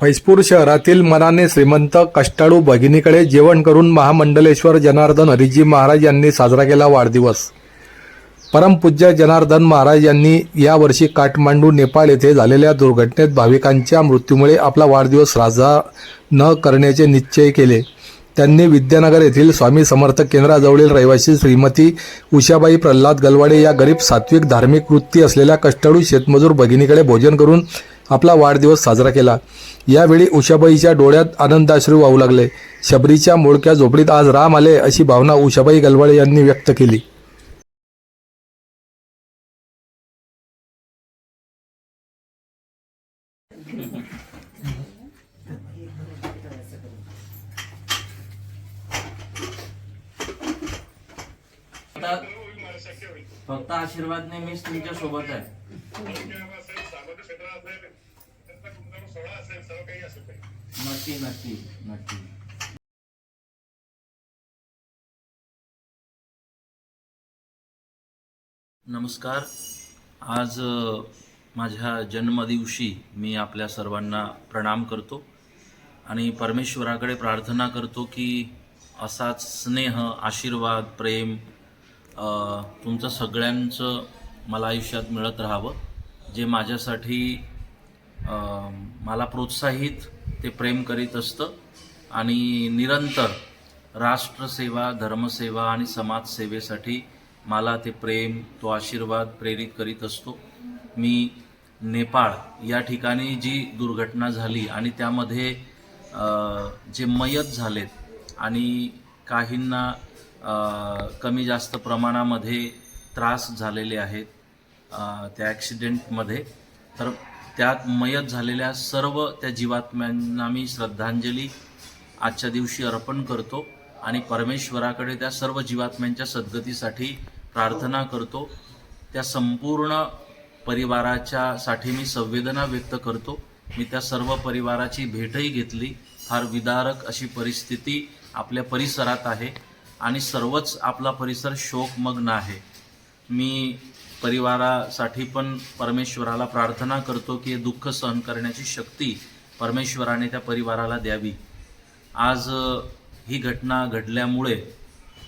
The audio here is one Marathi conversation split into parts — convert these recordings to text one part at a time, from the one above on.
फैजपूर शहरातील मनाने श्रीमंत कष्टाळू भगिनीकडे जेवण करून महामंडलेश्वर जनार्दन हरिजी महाराज यांनी साजरा केला वाढदिवस. परमपूज्य जनार्दन महाराज यांनी यावर्षी काठमांडू नेपाळ येथे झालेल्या दुर्घटनेत भाविकांच्या मृत्यूमुळे आपला वाढदिवस साजरा न करण्याचे निश्चय केले. त्यांनी विद्यानगर येथील स्वामी समर्थ केंद्राजवळील रहिवासी श्रीमती उषाबाई प्रल्हाद गलवाडे या गरीब सात्विक धार्मिक वृत्ती असलेल्या कष्टाळू शेतमजूर भगिनीकडे भोजन करून आपला वाढदिवस साजरा केला. यावेळी उषाबाईच्या डोळ्यात आनंदाश्रू वाहू लागले. शबरीच्या मोडक्या झोपडीत आज राम आले अशी भावना उषाबाई गलवाडे यांनी व्यक्त केली. फक्त आशीर्वाद नेहमीच तुमच्यासोबत आहे. नक्की नक्की नक्की. नमस्कार. आज माझ्या जन्मदिवशी मी आपल्या सर्वांना प्रणाम करतो आणि परमेश्वराकडे प्रार्थना करतो की असाच स्नेह आशीर्वाद प्रेम तुमचं सगळ्यांचं मला आयुष्यात मिळत राहावं. जे माझ्यासाठी मला प्रोत्साहित ते प्रेम करीत असतं. आणि निरंतर राष्ट्रसेवा धर्मसेवा आणि समाजसेवेसाठी मला ते प्रेम तो आशीर्वाद प्रेरित करीत असतो. मी नेपाळ या ठिकाणी जी दुर्घटना झाली आणि त्यामध्ये जे मयत झालेत आणि काहींना कमी जास्त प्रमाणामध्ये त्रास झालेले आहेत त्या ॲक्सिडेंटमध्ये तर त्यात मयत झालेल्या सर्व त्या जीवात्म्यांना मी श्रद्धांजली आजच्या दिवशी अर्पण करतो आणि परमेश्वराकडे त्या सर्व जीवात्म्यांच्या सद्गतीसाठी प्रार्थना करतो. त्या संपूर्ण परिवाराच्या साठी मी संवेदना व्यक्त करतो. मी त्या सर्व परिवाराची भेटही घेतली. फार विदारक अशी परिस्थिती आपल्या परिसरात आहे आणि सर्वच आपला परिसर शोकमग्न आहे. मी परिवारासाठी पण परमेश्वराला प्रार्थना करतो की हे दुःख सहन करण्याची शक्ती परमेश्वराने त्या परिवाराला द्यावी. आज ही घटना घडल्यामुळे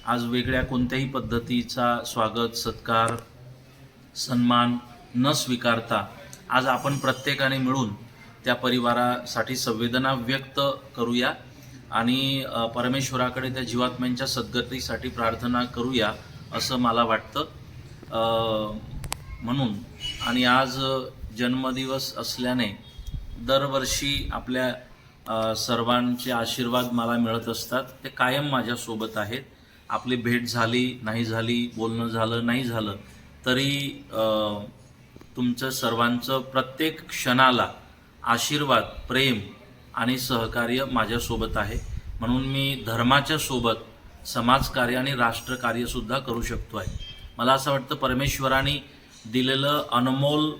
आज वेगळ्या कोणत्याही पद्धतीचा स्वागत सत्कार सन्मान न स्वीकारता आज आपण प्रत्येकाने मिळून त्या परिवारासाठी संवेदना व्यक्त करूया आणि परमेश्वराकडे त्या जीवात्म्यांच्या सद्गतीसाठी प्रार्थना करूया असं मला वाटतं. म्हणून. आणि आज जन्मदिवस असल्याने दरवर्षी आपल्या सर्वांचे आशीर्वाद मला मिळत असतात. ते कायम माझ्यासोबत आहेत. आपली भेट झाली नाही झाली बोलणं झालं नाही झालं तरी तुमचं सर्वांचं प्रत्येक क्षणाला आशीर्वाद प्रेम आणि सहकार्य माझ्यासोबत आहे. म्हणून मी धर्माच्या सोबत समाजकार्य आणि राष्ट्रकार्यसुद्धा करू शकतो आहे. मला असं वाटतं परमेश्वराने दिलेलं अनमोल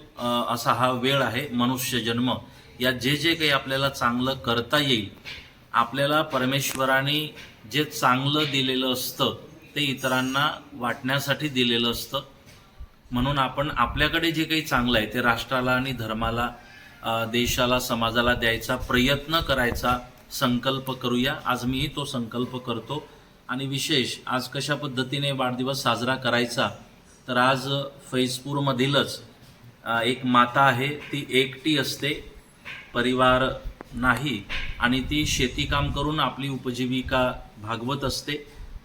असा हा वेळ आहे मनुष्य जन्म. या जे जे काही आपल्याला चांगलं करता येईल आपल्याला परमेश्वराने जे चांगलं दिलेलं असतं ते इतरांना वाटण्यासाठी दिलेलं असतं. म्हणून आपण आपल्याकडे जे काही चांगलं आहे ते राष्ट्राला आणि धर्माला देशाला समाजाला द्यायचा प्रयत्न करायचा संकल्प करूया. आज मीही तो संकल्प करतो. आणि विशेष आज कशा पद्धतीने वाढदिवस साजरा करायचा तर आज फैजपूरमधीलच एक माता आहे ती एकटी असते परिवार नाही आणि ती शेतीकाम करून आपली उपजीविका भागवत असते.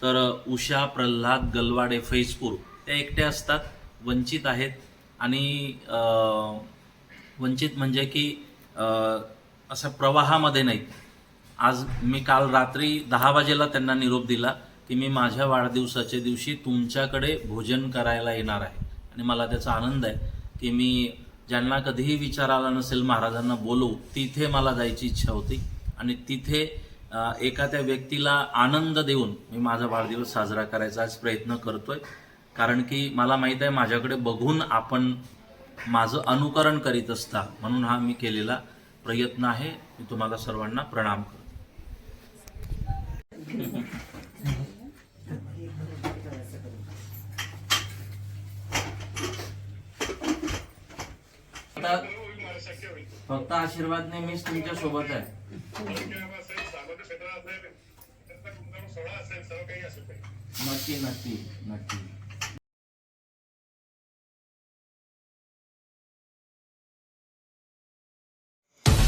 तर उषा प्रल्हाद गलवाडे फैजपूर त्या एकट्या असतात वंचित आहेत. आणि वंचित म्हणजे की असा असं प्रवाहामध्ये नाहीत. आज मी काल रात्री दहा वाजेला त्यांना निरोप दिला की मी माझ्या वाढदिवसाच्या दिवशी तुमच्याकडे भोजन करायला येणार आहे. आणि मला त्याचा आनंद आहे की मी ज्यांना कधीही विचार आला नसेल महाराजांना बोलवू तिथे मला जायची इच्छा होती. आणि तिथे एका त्या व्यक्तीला आनंद देऊन मी माझा वाढदिवस साजरा करायचा आज प्रयत्न करतोय. कारण की मला माहीत आहे माझ्याकडे बघून आपण माझं अनुकरण करीत असता म्हणून हा मी केलेला प्रयत्न आहे. मी तुम्हाला सर्वांना प्रणाम करतो. फक्त आशीर्वाद नेहमीच तुमच्यासोबत आहे. नक्की नक्की नक्की.